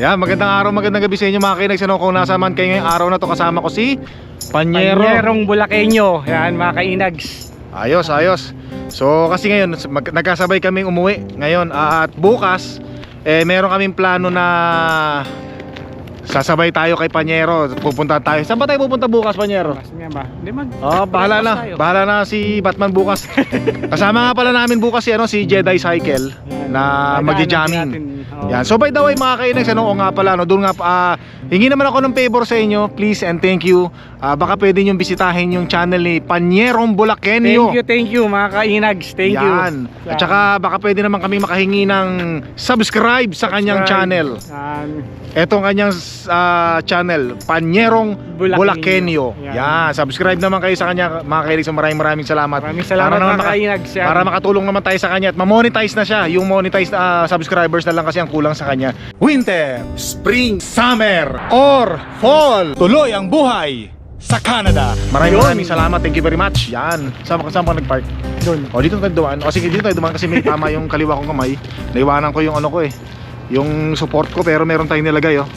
Yan, magandang araw, magandang gabi sa inyo mga kinags. Ano, kung nasa man kayo ngayong araw na to, kasama ko si Panyero. Panyerong Bulakenyo. Yan, mga kainags. Ayos, ayos. So, kasi ngayon, mag- nagkasabay kaming umuwi ngayon. ah, at bukas, eh, meron kaming plano na sasabay tayo kay Panyero. Pupunta tayo. Saan ba tayo pupunta bukas, Panyero? Mas nga ba? Hindi mag... Oh, bahala na. tayo. Bahala na si Batman bukas. Kasama nga pala namin bukas si ano si Jedi Cycle na Dadaanan magja-jamming. natin. Yan. So by the way mga kainags, ano o nga pala no, doon nga ah, hingi naman ako ng favor sa inyo, please and thank you. Ah, baka pwede niyo bisitahin yung channel ni Panyerong Bulakenyo. Thank you, thank you mga kainags. Thank you. Yan. At saka baka pwede naman kami makahingi ng subscribe sa kanyang channel. Yan. Etong kanyang ah, channel, Panyerong Bulakenyo. Bulakenyo. Yan. Yan. subscribe naman kayo sa kanya mga kailig. So maraming maraming salamat. Maraming salamat Para mga kainags. Para makatulong naman tayo sa kanya at ma-monetize na siya. Yung monetized ah, subscribers na lang kasi ang kulang sa kanya. Winter, Spring, Summer, or Fall. Tuloy ang buhay sa Canada. Maraming Yun. maraming salamat. Thank you very much. Yan. Saan ka saan ka nag-park? Doon. O dito tayo dumaan. O sige dito tayo dumaan kasi may tama yung kaliwa kong kamay. Naiwanan ko yung ano ko eh. Yung support ko pero meron tayong nilagay oh.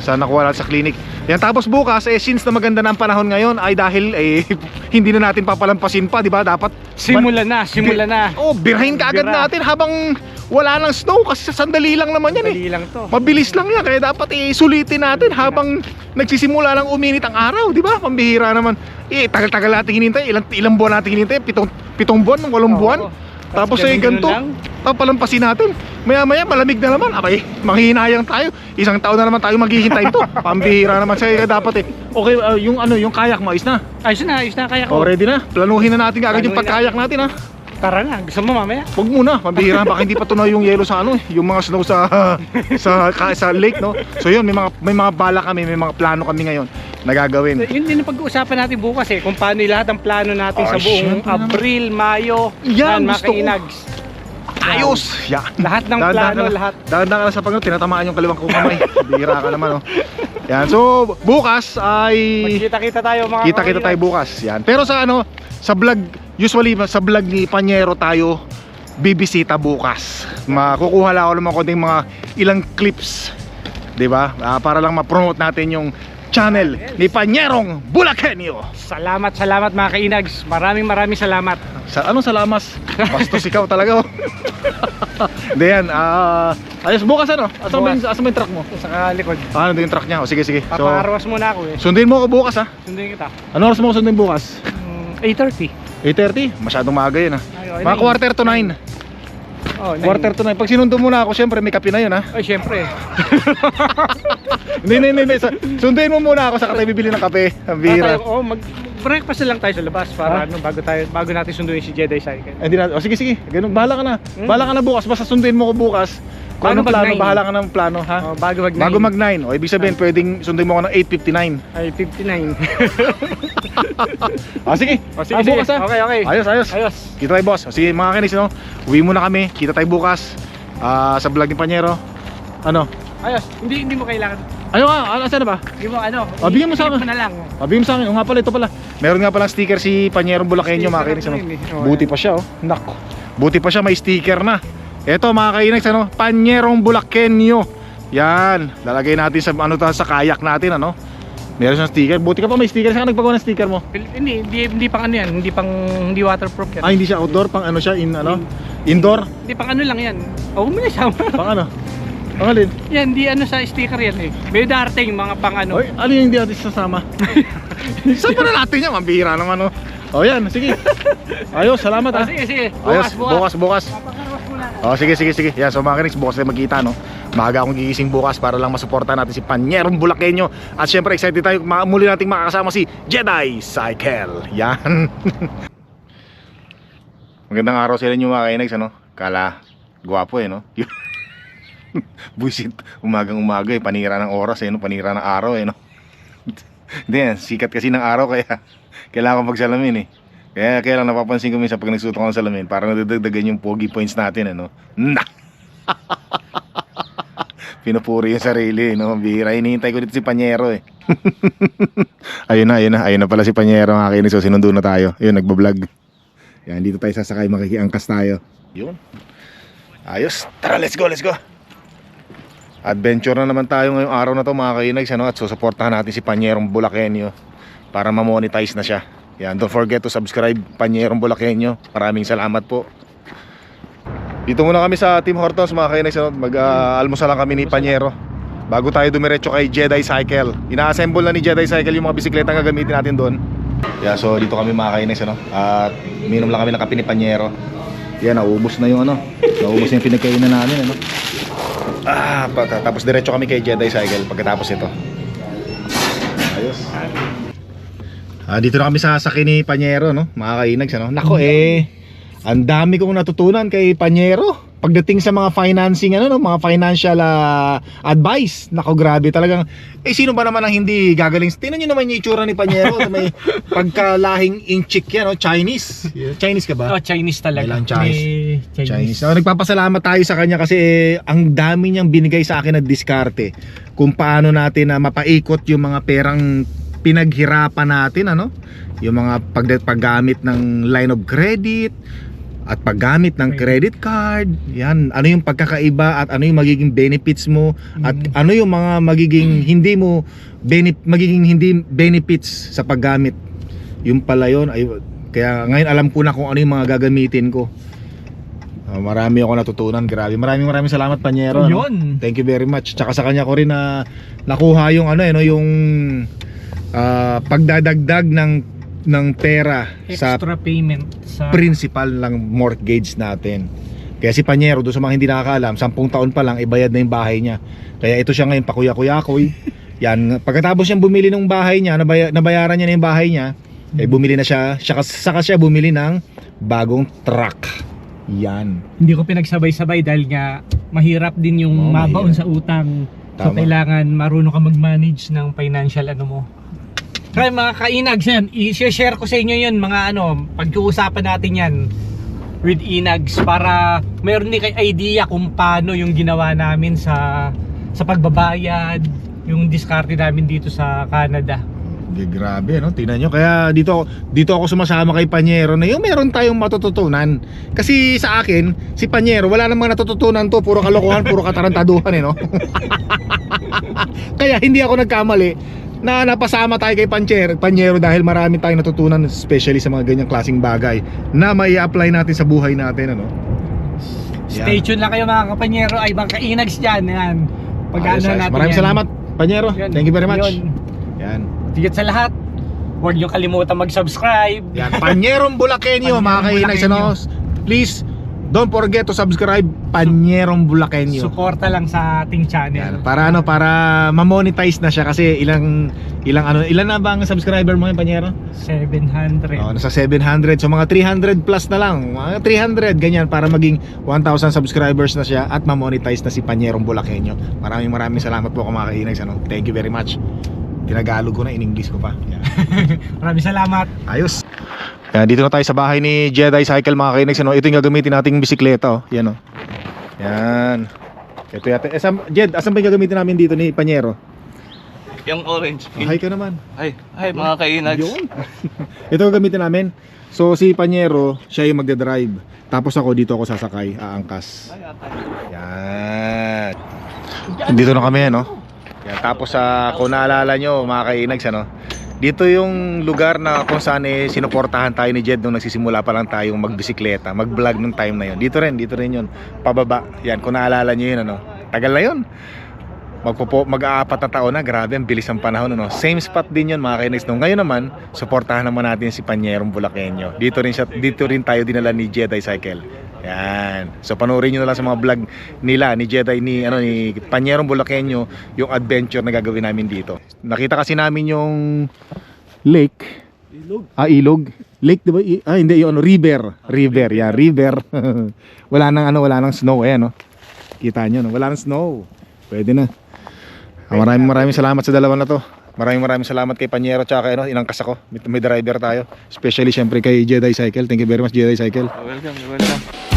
Sa nakuha natin sa clinic. Yan tapos bukas eh since na maganda na ang panahon ngayon ay dahil eh hindi na natin papalampasin pa, di ba? Dapat Simula na, simula na. Oh, birahin ka agad Bira. natin habang wala nang snow kasi sa sandali lang naman yan eh. Dali lang to. Mabilis lang yan kaya dapat isulitin natin habang nagsisimula lang uminit ang araw, di ba? Pambihira naman. Eh, tagal-tagal natin hinintay. Ilang, ilang buwan natin hinintay? Pitong, pitong buwan, walong Oo. buwan. Tapos eh, ganun ganito. lang. Papalampasin natin. Maya-maya, malamig na naman. Abay, manghihinayang tayo. Isang taon na naman tayo maghihintay ito. Pambihira naman sa'yo dapat eh. Okay, uh, yung ano, yung kayak mo, ayos na. Ayos na, ayos na kaya Oh, ko. ready na. Planuhin na natin agad yung pagkayak natin ha. Tara na, gusto mo mamaya? Huwag muna, mabihira baka hindi pa tunaw yung yelo sa ano eh, yung mga snow sa sa ka- sa lake no. So yun, may mga may mga bala kami, may mga plano kami ngayon na gagawin. Yun din ang pag-uusapan natin bukas eh, kung paano lahat ng plano natin Oh, sa buong. Abril, Mayo, Yan, mga gusto ko. Ayos. Yan. Lahat ng Dahan-dahan plano, ka lang- lahat. Dahan-dahan ka lang sa pagno, tinatamaan yung kaliwang kong kamay. Bihira ka naman oh. Yan. So bukas ay Magkita-kita tayo mga kita-kita tayo bukas. Yan. Pero sa ano, sa vlog, usually sa vlog ni Panyero tayo bibisita bukas. Makukuha lang ako ng mga konting mga ilang clips. 'Di ba? Ah, para lang ma-promote natin yung channel ni Panyerong Bulakenyo. Salamat, salamat mga kainags. Maraming maraming salamat. Sa anong salamas? Bastos ikaw talaga. oh. Hindi yan. ah, ayos bukas ano? Asan mo yung, asan mo yung truck mo? Sa likod. Ah, ano yung truck niya? O sige sige. So, muna ako eh. sundin mo ako bukas ha. Sundin kita. Ano oras mo ako sundin bukas? Mm, 8.30. 8.30? Masyadong maaga yun ha. Ay, okay, Mga nine. quarter to 9. Oh, nine. Quarter to 9. Pag sinundo mo na ako, syempre may kape na yun ha. Ay, syempre. Hindi, hindi, hindi. Sundin mo muna ako sa tayo bibili ng kape. Ang Ah, bihira. tayo, oh, mag breakfast lang tayo sa labas para ano bago tayo bago natin sunduin si Jedi Cycle. Hindi na. O sige, sige. Ganun. Bahala ka na. Hmm? Bahala ka na bukas. Basta sundin mo ko bukas. Kung anong pag plano, bahala ka ng plano, ha? Oh, bago mag Bago mag 9. O, ibig sabihin, pwedeng sundin mo ko ng 8.59. ay 59. Ah, sige. Oh, sige, Ah, sige. bukas ha. Okay, okay. Ayos, ayos. Ayos. Kita tayo, boss. O, sige, mga kinis, no? Uwi muna kami. Kita tayo bukas. Ah, sa vlog ni Panyero. Ano? Ayos. Hindi hindi mo kailangan. Ano nga? Ano, saan na ba? Hindi mo ano. Ah, bigyan mo sa akin. na lang. Sabihin mo sa akin, o nga pala, ito pala. Meron nga palang sticker si Panyerong Bulakenyo, mga kinis, ano? Sticker na yun eh. Oh, Buti yan. pa siya, oh. Nako. Buti pa siya, may sticker na. Ito, mga kainags, ano? Panyerong Bulakenyo. Yan. Lalagay natin sa, ano, ta- sa kayak natin, ano? Meron siyang sticker. Buti ka pa may sticker. Saan ka nagpagawa ng sticker mo? Hindi, hindi, hindi pang ano yan. Hindi pang hindi waterproof yan. Ah, hindi siya outdoor. Pang ano siya? In, ano? Indoor? Hindi pang ano lang yan. Oh, mo na siya. Pang ano? Pang alin? yan, hindi ano sa sticker yan eh. May darating mga pang ano. Oy, ano yung hindi natin sasama? Saan pa na natin yan? Mambihira naman, oh. O yan, sige. Ayos, salamat Ah, ah. sige, sige. Ayos, Bukas, bukas. bukas, Oh, sige, sige, sige. Yan, so mga kaniks, bukas tayo magkita, no? Maaga akong gigising bukas para lang masuportahan natin si Panyerong Bulakenyo. At syempre, excited tayo muli nating makakasama si Jedi Cycle. Yan. Magandang araw sa inyo mga kaniks, ano? Kala, gwapo eh, no? Buisit, umagang umaga eh, panira ng oras eh, no? Panira ng araw eh, no? Hindi sikat kasi ng araw kaya kailangan ko magsalamin eh. Kaya kaya lang napapansin ko minsan pag nagsuot ako ng salamin, parang nadadagdagan yung pogi points natin, ano? Na! Pinupuri yung sarili, no? Bihira. Hinihintay ko dito si Panyero, eh. ayun na, ayun na. Ayun na pala si Panyero, mga kinis. So, sinundo na tayo. Ayun, nagbablog. Yan, dito tayo sasakay, makikiangkas tayo. Yun. Ayos. Tara, let's go, let's go. Adventure na naman tayo ngayong araw na to mga kainags ano? At susuportahan natin si Panyerong Bulakenyo Para ma-monetize na siya Yan, don't forget to subscribe Panyerong Bulakenyo Maraming salamat po Dito muna kami sa Team Hortons mga kainags ano? Mag-almusal lang kami ni Panyero Bago tayo dumiretso kay Jedi Cycle Ina-assemble na ni Jedi Cycle yung mga bisikleta na gagamitin natin doon Yeah, so dito kami mga kainags ano? At minom lang kami ng kape ni Panyero Yan, naubos na yung ano Naubos na yung pinagkainan namin ano Ah, tapos diretso kami kay Jedi Cycle pagkatapos ito. Ayos. Ah, dito na kami sa sakin ni Panyero, no? Mga kainags, ano? Nako eh, ang dami kong natutunan kay Panyero. Pagdating sa mga financing, ano, no? Mga financial ah, advice. Nako, grabe talagang. Eh, sino ba naman ang hindi gagaling? Tingnan nyo naman yung itsura ni Panyero. may pagkalahing inchik yan, no? Chinese. Chinese ka ba? Oh, Chinese talaga. Chinese. May Chinese. So, nagpapasalamat tayo sa kanya kasi eh, ang dami niyang binigay sa akin na diskarte kung paano natin na mapaikot yung mga perang pinaghirapan natin ano yung mga pag paggamit ng line of credit at paggamit ng credit card yan ano yung pagkakaiba at ano yung magiging benefits mo at Mm. ano yung mga magiging hindi mo benef- magiging hindi benefits sa paggamit yung pala yun ay kaya ngayon alam ko na kung ano yung mga gagamitin ko Ah, marami ako natutunan, grabe. Maraming maraming salamat Panyero. no? Yun. Thank you very much. Tsaka sa kanya ko rin na nakuha yung ano eh no, yung ah, pagdadagdag ng ng pera sa Extra payment sa principal ng mortgage natin. Kaya si Panyero, doon sa mga hindi nakakaalam, 10 taon pa lang, ibayad na yung bahay niya. Kaya ito siya ngayon, pakuya-kuyakoy. Yan, pagkatapos niyang bumili ng bahay niya, nabaya, nabayaran niya na yung bahay niya, eh bumili na siya, siya, saka siya bumili ng bagong truck. Yan. hindi ko pinagsabay-sabay dahil nga mahirap din yung Oo, mabaon mahirap. sa utang. So Tama. kailangan marunong ka mag-manage ng financial ano mo. Kaya mga kainags yan, i-share ko sa inyo yun mga ano, pag-uusapan natin yan with inags para meron din kay idea kung paano yung ginawa namin sa sa pagbabayad, yung diskarte namin dito sa Canada. Di, grabe no, tingnan nyo. Kaya dito dito ako sumasama kay Panyero na yung meron tayong matututunan. Kasi sa akin, si Panyero, wala namang natututunan to, puro kalokohan, puro katarantaduhan eh no. Kaya hindi ako nagkamali na napasama tayo kay Panyero, Panyero dahil marami tayong natutunan especially sa mga ganyang klaseng bagay na mai apply natin sa buhay natin ano. Stay tuned lang kayo mga kapanyero ay mga kainags dyan. Yan. Pag Ayos, ano ayos. natin Maraming yan. salamat Panyero. Yan. Thank you very much. Yun. Yan. Tigat sa lahat, huwag niyo kalimutan mag-subscribe. Yan, Panyerong Bulakenyo, mga Panyerong kainags, ano? Please, don't forget to subscribe Panyerong Bulakenyo. Suporta lang sa ating channel. Yan, para ano, para ma-monetize na siya kasi ilang ilang ano, ilan na ba ang subscriber mo ngayon, Panyero? 700. Oh, nasa 700. So mga 300 plus na lang. Mga 300 ganyan para maging 1,000 subscribers na siya at ma-monetize na si Panyerong Bulakenyo. Maraming maraming salamat po mga kainags, ano? Thank you very much. Tinagalog ko na in English ko pa. Yan. Maraming salamat. Ayos. Yan, dito na tayo sa bahay ni Jedi Cycle mga kainex. Ano? Ito yung gagamitin nating bisikleta. Oh. Yan oh. Yan. Ito yata. Eh, sam, Jed, asan ba yung gagamitin namin dito ni Panyero? Yung orange. Oh, hi ka naman. Ay, ay mga kainags. Yun. Ito gagamitin namin. So si Panyero, siya yung magdadrive. Tapos ako dito ako sasakay, aangkas. Yan. Dito na kami, no? Yan, tapos sa kung naalala nyo, mga kainags, ano? Dito yung lugar na kung saan eh, sinuportahan tayo ni Jed nung nagsisimula pa lang tayong magbisikleta, mag-vlog nung time na yun. Dito rin, dito rin yun. Pababa. Yan, kung naalala nyo yun, ano? Tagal na yun. Magpopo, mag-aapat na taon na, grabe, ang bilis ng panahon, ano? Same spot din yun, mga kainags. Nung ngayon naman, suportahan naman natin si Panyerong Bulakenyo. Dito rin, siya, dito rin tayo dinala ni Jedi Cycle. Yan. So panoorin niyo na lang sa mga vlog nila ni Jedi ni ano ni Panyerong Bulakenyo yung adventure na gagawin namin dito. Nakita kasi namin yung lake. Ilog. Ah, ilog. Lake 'di ba? Ah, hindi, yung ano, river. River, yeah, river. wala nang ano, wala nang snow eh, no. Kita niyo, no? Wala nang snow. Pwede na. Ah, maraming maraming salamat sa dalawa na to. Maraming maraming salamat kay Panyero tsaka kay ano, inangkas ako. May, may driver tayo. Especially syempre kay Jedi Cycle. Thank you very much Jedi Cycle. Welcome, welcome.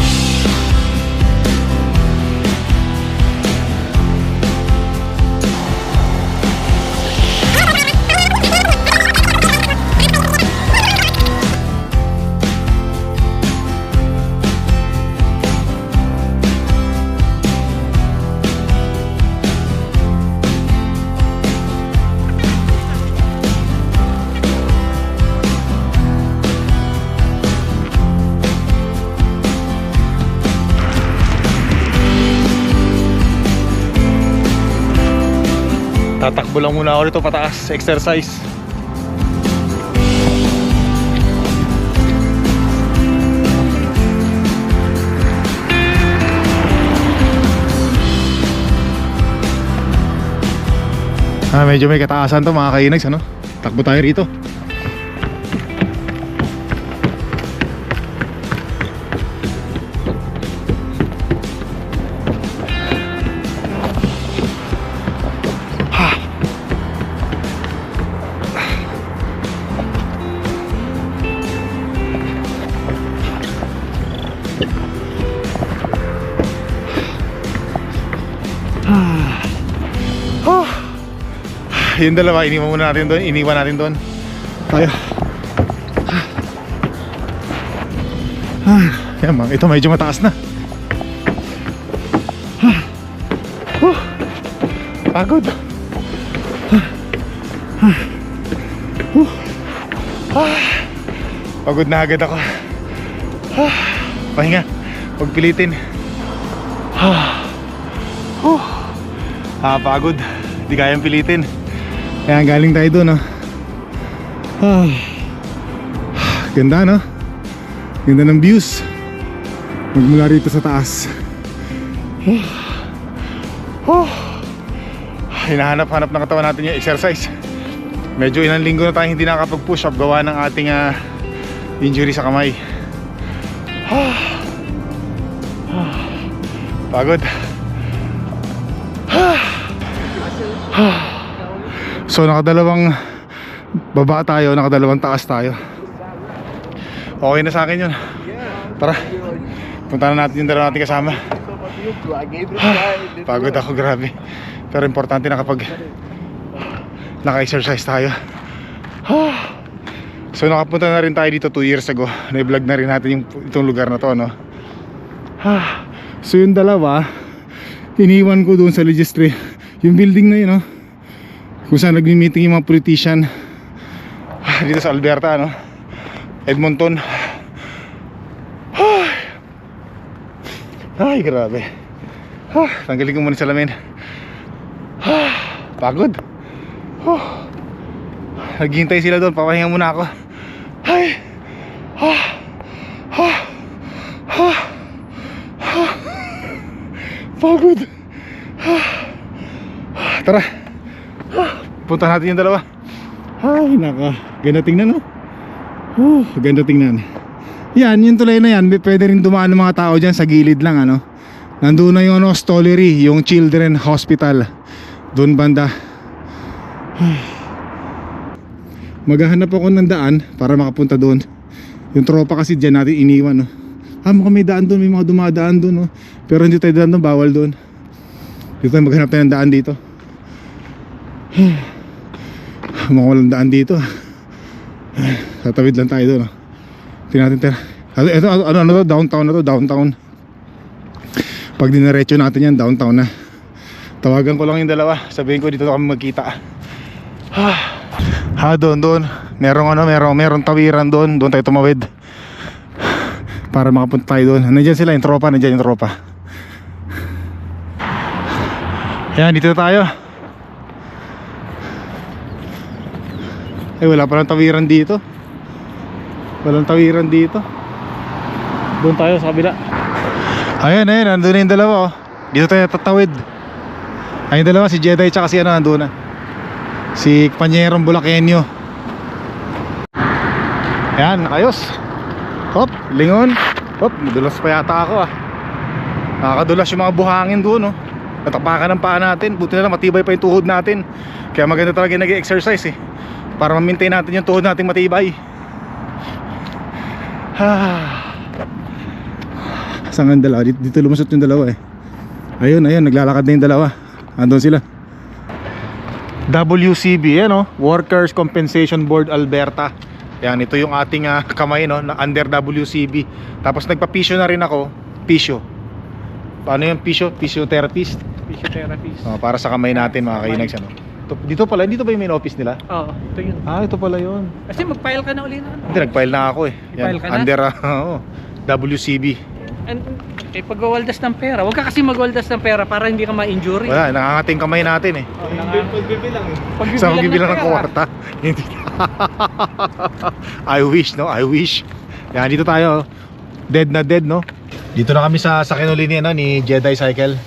Tatakbo lang muna ako rito pataas, exercise. Ah, medyo may kataasan to mga kainags, ano? Takbo tayo rito. Yung dalawa, iniwan muna natin doon. Iniwan natin doon. Ah, yan mga, ito medyo mataas na. Pagod. Pagod na agad ako. Ah. Pahinga. Huwag pilitin. Pagod. Hindi kayang pilitin. Kaya galing tayo doon, oh. Ah. Ganda, no? Ganda ng views. Magmula rito sa taas. Oh. Oh. Hinahanap-hanap ng katawan natin yung exercise. Medyo ilang linggo na tayo hindi nakapag-push up gawa ng ating ah, injury sa kamay. Ah. Ah. Pagod. So nakadalawang baba tayo, nakadalawang taas tayo. Okay na sa akin yun. Tara. Punta na natin yung dalawa natin kasama. Pagod ako, grabe. Pero importante na kapag naka-exercise tayo. So nakapunta na rin tayo dito 2 years ago. Na-vlog na rin natin yung itong lugar na to, no? So yung dalawa, iniwan ko doon sa registry. Yung building na yun, no? Kung saan nagmi-meeting yung mga politician dito sa Alberta, no? Edmonton. Ay, grabe. Ah, tanggalin ko muna yung salamin. Ah, pagod. Oh. Naghihintay sila doon, papahinga muna ako. Ay. Ah. Ah. Ah. Ah. Pagod. Ah. Tara. Punta natin yung dalawa. Ay, naka. Ganda tingnan, no? Oh, ganda tingnan. Yan, yung tulay na yan, pwede rin dumaan ng mga tao dyan sa gilid lang, ano? Nandun na yung ano, Stollery, yung Children Hospital. Doon banda. Maghahanap ako ng daan para makapunta doon. Yung tropa kasi dyan natin iniwan, no? Ah, mukhang may daan doon, may mga dumadaan doon, no? Pero hindi tayo daan doon, bawal doon. Dito tayo maghanap tayo ng daan dito. Mukhang walang daan dito. Tatawid lang tayo doon, no? Tingnan natin, ito, ano, ano, ano to? Downtown na to, downtown. Pag dinaretso natin yan, downtown na. Tawagan ko lang yung dalawa. Sabihin ko dito kami magkita. Ha, ha doon, doon. Merong ano, merong, merong tawiran doon. Doon tayo tumawid. Para makapunta tayo doon. Nandiyan sila, yung tropa. Nandiyan yung tropa. Ayan, dito tayo. Eh, wala pa lang tawiran dito. Walang tawiran dito. Doon tayo sa kabila. Ayan, ayan, nandun na yung dalawa oh. Dito tayo tatawid. Ayun dalawa, si Jedi tsaka si ano, nandun na. Si Panyerong Bulakenyo. Ayan, ayos. Hop, lingon. Hop, madulas pa yata ako ah. Nakakadulas yung mga buhangin doon oh. Natapakan ng paa natin. Buti na lang matibay pa yung tuhod natin. Kaya maganda talaga yung nag-exercise eh. Para ma-maintain natin yung tuhod natin matibay. Ah. Saan ang dalawa? Dito, dito lumusot yung dalawa eh. Ayun, ayun, naglalakad na yung dalawa. Andun sila. WCB, yan oh, Workers Compensation Board Alberta. Yan, ito yung ating ah, kamay no, na under WCB. Tapos nagpa-pisyo na rin ako, pisyo. Paano yung pisyo? Physiotherapist. Physiotherapist. Oh, para sa kamay natin mga kainags ano. Ito- Dito pala, dito ba yung main office nila? Oo, ito yun. Ah, ito pala yun. Kasi mag-file ka na uli na ano. Hindi, nag-file na ako eh. Nag-file ka na? Under ah, oo, WCB. an- eh, pagwawaldas ng pera. Huwag ka kasi magwaldas ng pera para hindi ka ma-injury. Wala, nangangating kamay natin eh. Oh, nanga- Pagbibilang eh. Pagbibilang Sa magbibilang ng pera. kwarta. Hindi. I wish, no? I wish. Yan, dito tayo. Dead na dead, no? Dito na kami sa sa kinuli ni, ano, ni Jedi Cycle.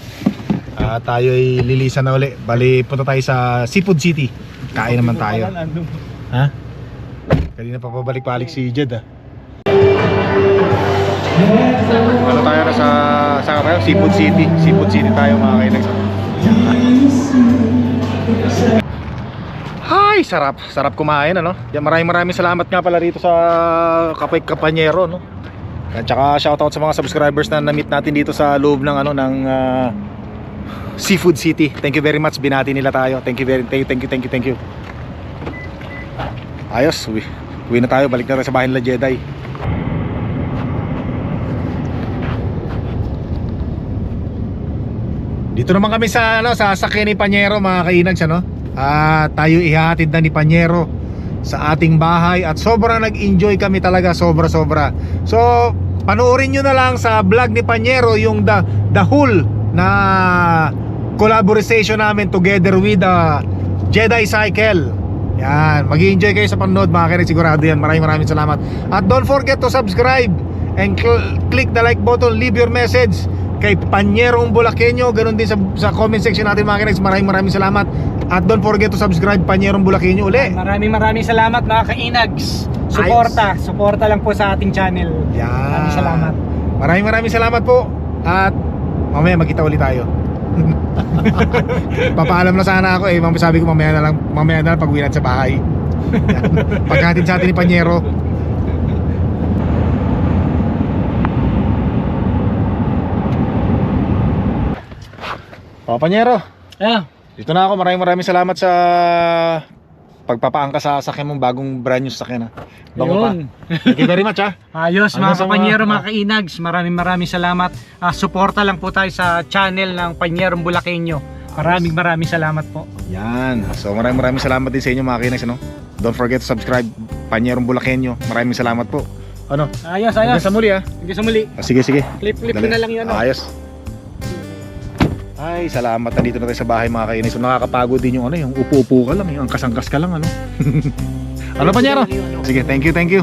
Ah, tayo ay lilisan na uli. Bali, punta tayo sa Seafood City. Kain naman tayo. Ha? Kanina pa pabalik-balik si Jed, ah. Ano tayo na sa sa tayo? Seafood City. Seafood City tayo mga kainex. Hi, sarap. Sarap kumain ano. Yan maraming maraming salamat nga pala rito sa Kapoy Kapanyero no. At saka shoutout sa mga subscribers na na-meet natin dito sa loob ng ano ng ah, Seafood City. Thank you very much. Binati nila tayo. Thank you very thank you thank you thank you thank you. Ayos, uwi. Uwi na tayo. Balik na tayo sa bahay nila Jedi. Dito naman kami sa ano sa sakyan ni Panyero mga kainags ano. At tayo ihahatid na ni Panyero sa ating bahay at sobrang nag-enjoy kami talaga sobra sobra. So panoorin nyo na lang sa vlog ni Panyero yung the, the whole na collaboration namin together with the Jedi Cycle. Yan, mag enjoy kayo sa panonood mga kainig sigurado yan. Maraming maraming salamat. At don't forget to subscribe and cl- click the like button, leave your message kay Panyerong Bulakenyo, ganun din sa, sa comment section natin mga kainig. Maraming maraming salamat. At don't forget to subscribe Panyerong Bulakenyo uli. Maraming maraming salamat mga kainags. Suporta, suporta lang po sa ating channel. Yan. Maraming salamat. Maraming maraming salamat po. At mamaya magkita ulit tayo. Papaalam na sana ako eh. Mamaya sabi ko mamaya na lang, mamaya na lang pag uwi natin sa bahay. Yan. Paghatid sa atin ni Panyero. O, Panyero. Ah, Dito na ako. Maraming maraming salamat sa pagpapaangka sa sakyan mong bagong brand new sakyan. ha. Bango pa. yun. Thank you very much ha. Ayos Ano mga sa mga- kapanyero, mga kainags. Maraming maraming salamat. Ah, suporta lang po tayo sa channel ng Panyerong Bulakenyo. Maraming maraming salamat po. Yan. So maraming maraming salamat din sa inyo mga kinags. Ano? Don't forget to subscribe. Panyerong Bulakenyo. Maraming salamat po. Ano? Ayos, Hanggang ayos. sa muli ha. Hanggang sa muli. Ah, sige, sige. Clip, clip Dali. na lang yun. oh. Ayos. Ay, salamat. Nandito na tayo sa bahay mga kainis. So, nakakapagod din yung ano, yung upo-upo ka lang, yung angkas-angkas ka lang, ano. ano pa oh. Sige, thank you, thank you.